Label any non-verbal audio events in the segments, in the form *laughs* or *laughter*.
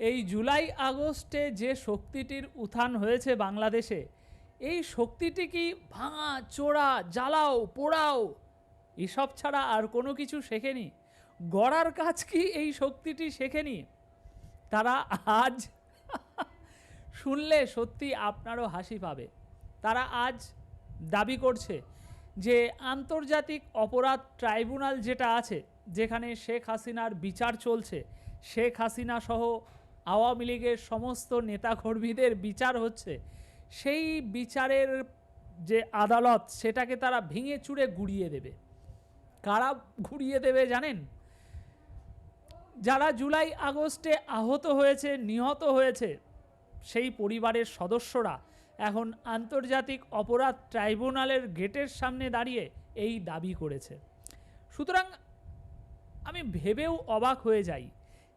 এই জুলাই আগস্টে যে শক্তিটির উত্থান হয়েছে বাংলাদেশে, এই শক্তিটি কি ভাঙা, চোরা, জ্বালাও, পোড়াও, এসব ছাড়া আর কোনো কিছু শেখেনি? গড়ার কাজ কি এই শক্তিটি শেখেনি? তারা আজ *laughs* শুনলে সত্যি আপনারও হাসি পাবে। তারা আজ দাবি করছে যে আন্তর্জাতিক অপরাধ ট্রাইব্যুনাল যেটা আছে, যেখানে শেখ হাসিনার বিচার চলছে, শেখ হাসিনা সহ আওয়ামী লীগের সমস্ত নেতাকর্মীদের বিচার হচ্ছে। সেই বিচারের যে আদালত, সেটাকে তারা ভেঙে চুরে গুড়িয়ে দেবে। কারা ঘুরিয়ে দেবে জানেন? যারা জুলাই আগস্টে আহত হয়েছে, নিহত হয়েছে, সেই পরিবারের সদস্যরা এখন আন্তর্জাতিক অপরাধ ট্রাইব্যুনালের গেটের সামনে দাঁড়িয়ে এই দাবি করেছে। সুতরাং আমি ভেবেও অবাক হয়ে যাই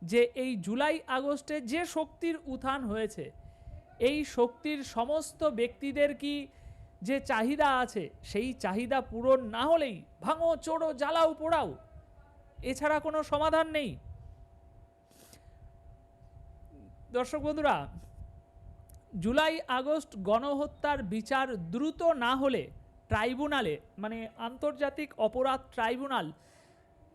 যে এই জুলাই আগস্টে যে শক্তির উত্থান হয়েছে, এই শক্তির সমস্ত ব্যক্তিদের কি যে চাহিদা আছে, সেই চাহিদা পূরণ না হলেই ভাঙো, চোরো, জ্বালাও, পোড়াও, এছাড়া কোনো সমাধান নেই। দর্শক বন্ধুরা, জুলাই আগস্ট গণহত্যার বিচার দ্রুত না হলে ট্রাইব্যুনালে মানে আন্তর্জাতিক অপরাধ ট্রাইব্যুনাল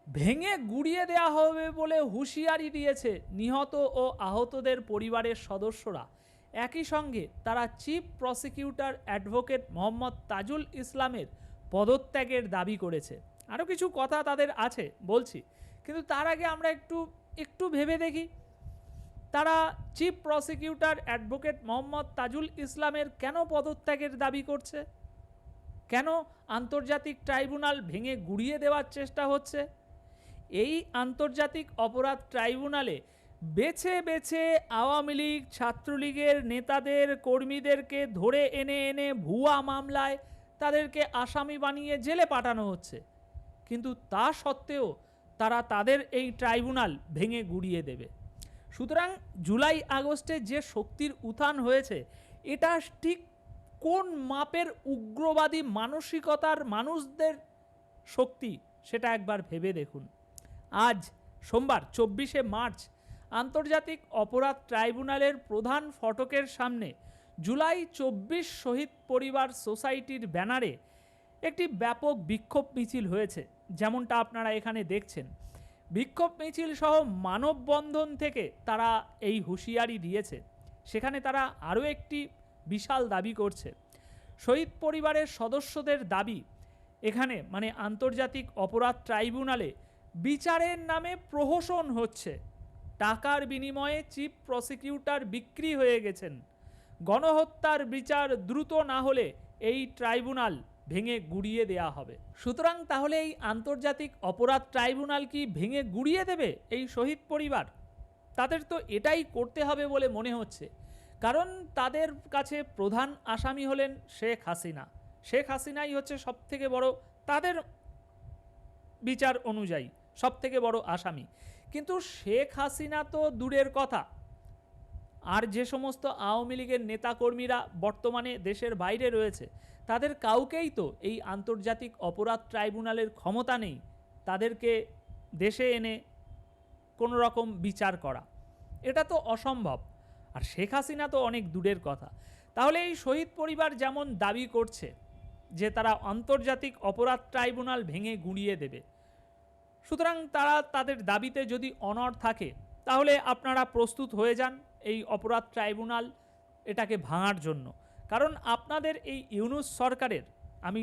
ভেঙে গুড়িয়ে দেওয়া হবে বলে হুঁশিয়ারি দিয়েছে নিহত ও আহতদের পরিবারের সদস্যরা। একই সঙ্গে তারা chief prosecutor advocate Mohammad Tajul ইসলামের পদত্যাগের দাবি করেছে। আরও কিছু কথা তাদের আছে, বলছি। কিন্তু তার আগে আমরা একটু একটু ভেবে দেখি। তারা chief prosecutor advocate Mohammad Tajul ইসলামের কেন পদত্যাগের দাবি করছে? কেন আন্তর্জাতিক ট্রাইব্যুনাল ভেঙে গুড়িয়ে দেওয়ার চেষ্টা হচ্ছে? এই আন্তর্জাতিক অপরাধ ট্রাইব্যুনালে বেছে বেছে আওয়ামী লীগ, ছাত্রলীগের নেতাদের, কর্মীদেরকে ধরে এনে এনে ভুয়া মামলায় তাদেরকে আসামি বানিয়ে জেলে পাঠানো হচ্ছে। কিন্তু তা সত্ত্বেও তারা তাদের এই ট্রাইব্যুনাল ভেঙে গুড়িয়ে দেবে। সুতরাং জুলাই আগস্টে যে শক্তির উত্থান হয়েছে, এটা ঠিক কোন মাপের উগ্রবাদী মানসিকতার মানুষদের শক্তি, সেটা একবার ভেবে দেখুন। আজ সোমবার চব্বিশে মার্চ আন্তর্জাতিক অপরাধ ট্রাইব্যুনালের প্রধান ফটকের সামনে জুলাই চব্বিশ শহীদ পরিবার সোসাইটির ব্যানারে একটি ব্যাপক বিক্ষোভ মিছিল হয়েছে, যেমনটা আপনারা এখানে দেখছেন। বিক্ষোভ মিছিল সহ মানববন্ধন থেকে তারা এই হুঁশিয়ারি দিয়েছে। সেখানে তারা আরও একটি বিশাল দাবি করছে। শহীদ পরিবারের সদস্যদের দাবি, এখানে মানে আন্তর্জাতিক অপরাধ ট্রাইব্যুনালে বিচারের নামে প্রহসন হচ্ছে। টাকার বিনিময়ে চিফ প্রসিকিউটর বিক্রি হয়ে গেছেন। গণহত্যার বিচার দ্রুত না হলে এই ট্রাইব্যুনাল ভেঙে গুড়িয়ে দেয়া হবে। সুতরাং তাহলে এই আন্তর্জাতিক অপরাধ ট্রাইব্যুনাল কি ভেঙে গুড়িয়ে দেবে এই শহীদ পরিবার? তাদের তো এটাই করতে হবে বলে মনে হচ্ছে। কারণ তাদের কাছে প্রধান আসামি হলেন শেখ হাসিনা। শেখ হাসিনাই হচ্ছে সবথেকে বড় তাদের বিচার অনুযায়ী। সবথেকে বড় আসামি। কিন্তু শেখ হাসিনা তো দূরের কথা। আর যে সমস্ত আওয়ামী লীগের নেতাকর্মীরা বর্তমানে দেশের বাইরে রয়েছে, তাদের কাউকেই তো এই আন্তর্জাতিক অপরাধ ট্রাইব্যুনালের ক্ষমতা নেই। তাদেরকে দেশে এনে কোনো রকম বিচার করা। এটা তো অসম্ভব। আর শেখ হাসিনা তো অনেক দূরের কথা। তাহলে এই শহীদ পরিবার যেমন দাবি করছে যে তারা আন্তর্জাতিক অপরাধ ট্রাইব্যুনাল ভেঙে গুঁড়িয়ে দেবে সুতরাং তারা তাদের দাবিতে যদি অনড় থাকে, তাহলে আপনারা প্রস্তুত হয়ে যান এই অপরাধ ট্রাইব্যুনাল এটাকে ভাঙার জন্য। কারণ আপনাদের এই ইউনুস সরকারের, আমি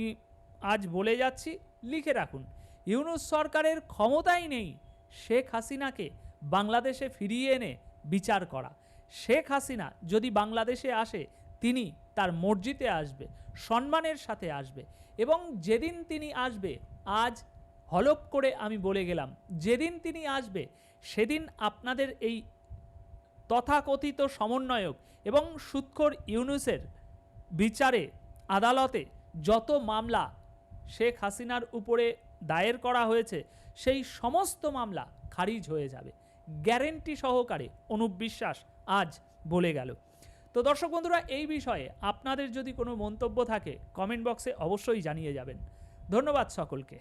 আজ বলে যাচ্ছি, লিখে রাখুন, ইউনুস সরকারের ক্ষমতাই নেই শেখ হাসিনাকে বাংলাদেশে ফিরিয়ে এনে বিচার করা। শেখ হাসিনা যদি বাংলাদেশে আসে, তিনি তার মসজিদে আসবে, সম্মানের সাথে আসবে এবং যেদিন তিনি আসবে, আজ হলপ করে আমি বলে গেলাম, যেদিন তিনি আসবে, সেদিন আপনাদের এই তথাকথিত সমন্বয়ক এবং সুৎখর ইউনুসের বিচারে আদালতে যত মামলা শেখ হাসিনার উপরে দায়ের করা হয়েছে, সেই সমস্ত মামলা খারিজ হয়ে যাবে। গ্যারেন্টি সহকারে অনুবিশ্বাস আজ বলে গেল। তো দর্শক বন্ধুরা, এই বিষয়ে আপনাদের যদি কোনো মন্তব্য থাকে, কমেন্ট বক্সে অবশ্যই জানিয়ে যাবেন। ধন্যবাদ সকলকে।